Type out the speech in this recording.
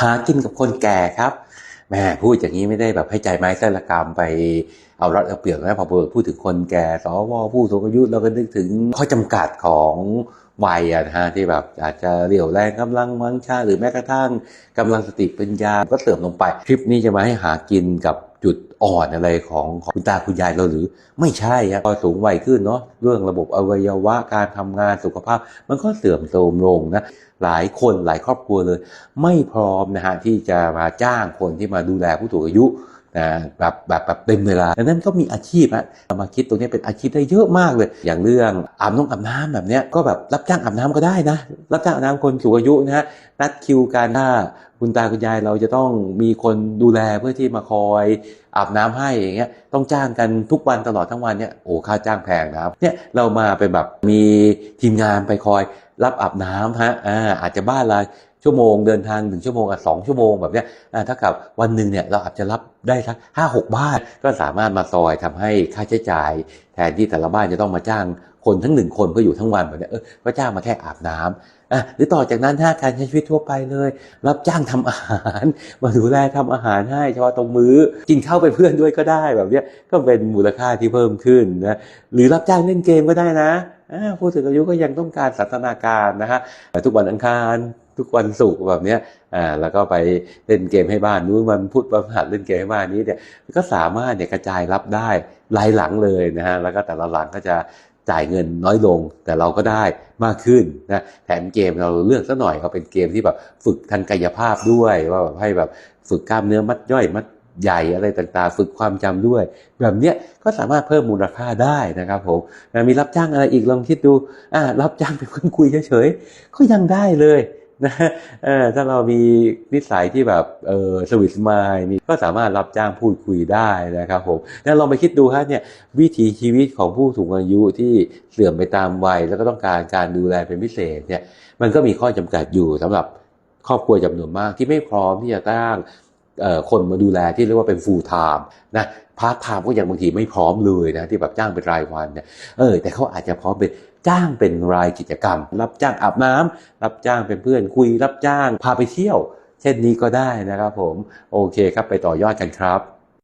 หากินกับคนแก่ครับแม่พูดอย่างนี้ไม่ได้แบบให้ใจไม้เส้นละกรรมไปเอารัดเอาเปรียบนะพอพูดถึงคนแก่สวผู้สูงอายุเราก็นึกถึงข้อจำกัดของวัยนะฮะที่แบบอาจจะเรี่ยวแรงกำลังวังชาหรือแม้กระทั่งกำลังสติปัญญาก็เสื่อมลงไป คลิปนี้จะมาให้หากินกับ จุดอ่อนอะไรของของคุณตาคุณยายเราหรือไม่ใช่ครับพอสูงวัยขึ้นเนาะเรื่องระบบอวัยวะการทำงานสุขภาพ มันก็เสื่อมโทรมลงนะหลายคนหลายครอบครัวเลย ไม่พร้อมนะฮะที่จะมาจ้างคนที่มาดูแลผู้สูงอายุ นะแบบแบบแบบเต็มเวลาดังนั้นก็มีอาชีพฮะเอามาคิดตรงนี้เป็นอาชีพได้เยอะมากเลย อย่างเรื่องอาบน้ำอาบน้ำแบบเนี้ยก็แบบรับจ้างอาบน้ำก็ได้นะ รับจ้างอาบน้ำคนสูงอายุนะฮะนัดคิวกันถ้าคุณตาคุณยายเราจะต้องมีคนดูแลเพื่อที่มาคอยอาบน้ำให้อย่างเงี้ยต้องจ้างกันทุกวันตลอดทั้งวันเนี่ยโอ้ค่าจ้างแพงนะครับเนี่ยเรามาเป็นแบบมีทีมงานไปคอยรับอาบน้ำฮะอ่าอาจจะบ้านละ ชั่วโมงเดินทางหนึ่งชั่วโมงกับสองชั่วโมงแบบเนี้ยถ้ากับวันหนึ่งเนี่ยเราอาจจะรับได้สักห้าหกบ้าน ก็สามารถมาซอยทำให้ค่าใช้จ่าย แทนที่แต่ละบ้านจะต้องมาจ้างคนทั้งหนึ่งคนเพื่ออยู่ทั้งวันแบบนี้เออก็จ้างมาแค่อาบน้ำอะหรือต่อจากนั้นถ้าการใช้ชีวิตทั่วไปเลย รับจ้างทำอาหาร มาดูแลทำอาหารให้เฉพาะตรงมื้อ กินข้าวเป็นเพื่อนด้วยก็ได้แบบเนี้ยก็เป็นมูลค่าที่เพิ่มขึ้นนะหรือรับจ้างเล่นเกมก็ได้นะผู้สูงอายุก็ยังต้องการสันทนาการนะฮะทุกวันอังคาร ทุกวันศุกร์แบบเนี้ยอ่าแล้วก็ไปเล่นเกมให้บ้านนู้นวันพุธวันหัสเล่นเกมให้บ้านนี้เนี่ยก็สามารถเนี่ยกระจายรับได้รายหลังเลยนะฮะแล้วก็แต่ละหลังก็จะจ่ายเงินน้อยลงแต่เราก็ได้มากขึ้นนะแถมเกมเราเลือกสักหน่อยก็เป็นเกมที่แบบฝึกทางกายภาพด้วยว่าแบบให้แบบฝึกกล้ามเนื้อมัดย่อยมัดใหญ่อะไรต่างๆ ฝึกความจำด้วย แบบเนี้ยก็สามารถเพิ่มมูลค่าได้นะครับผมนะมีรับจ้างอะไรอีกลองคิดดูอ่ารับจ้างเป็นคนคุยเฉยๆก็ยังได้เลย ถ้าเรามีนิสัยที่แบบเออสวิตสมายมีก็สามารถรับจ้างพูดคุยได้นะครับผมนั้นลองไปคิดดูครับเนี่ยวิถีชีวิตของผู้สูงอายุที่เสื่อมไปตามวัย แล้วก็ต้องการการดูแลเป็นพิเศษเนี่ยมันก็มีข้อจำกัดอยู่สำหรับครอบครัวจำนวนมากที่ไม่พร้อมที่จะตั้ง คนมาดูแลที่เรียกว่าเป็น full time นะพาร์ทไทม์ก็ยังบางทีไม่พร้อมเลยนะที่แบบจ้างเป็นรายวันเนี่ยเออแต่เขาอาจจะพร้อมเป็นจ้างเป็นรายกิจกรรม รับจ้างอาบน้ำรับจ้างเป็นเพื่อนคุย รับจ้างพาไปเที่ยว เช่นนี้ก็ได้นะครับผม โอเคครับไปต่อยอดกันครับ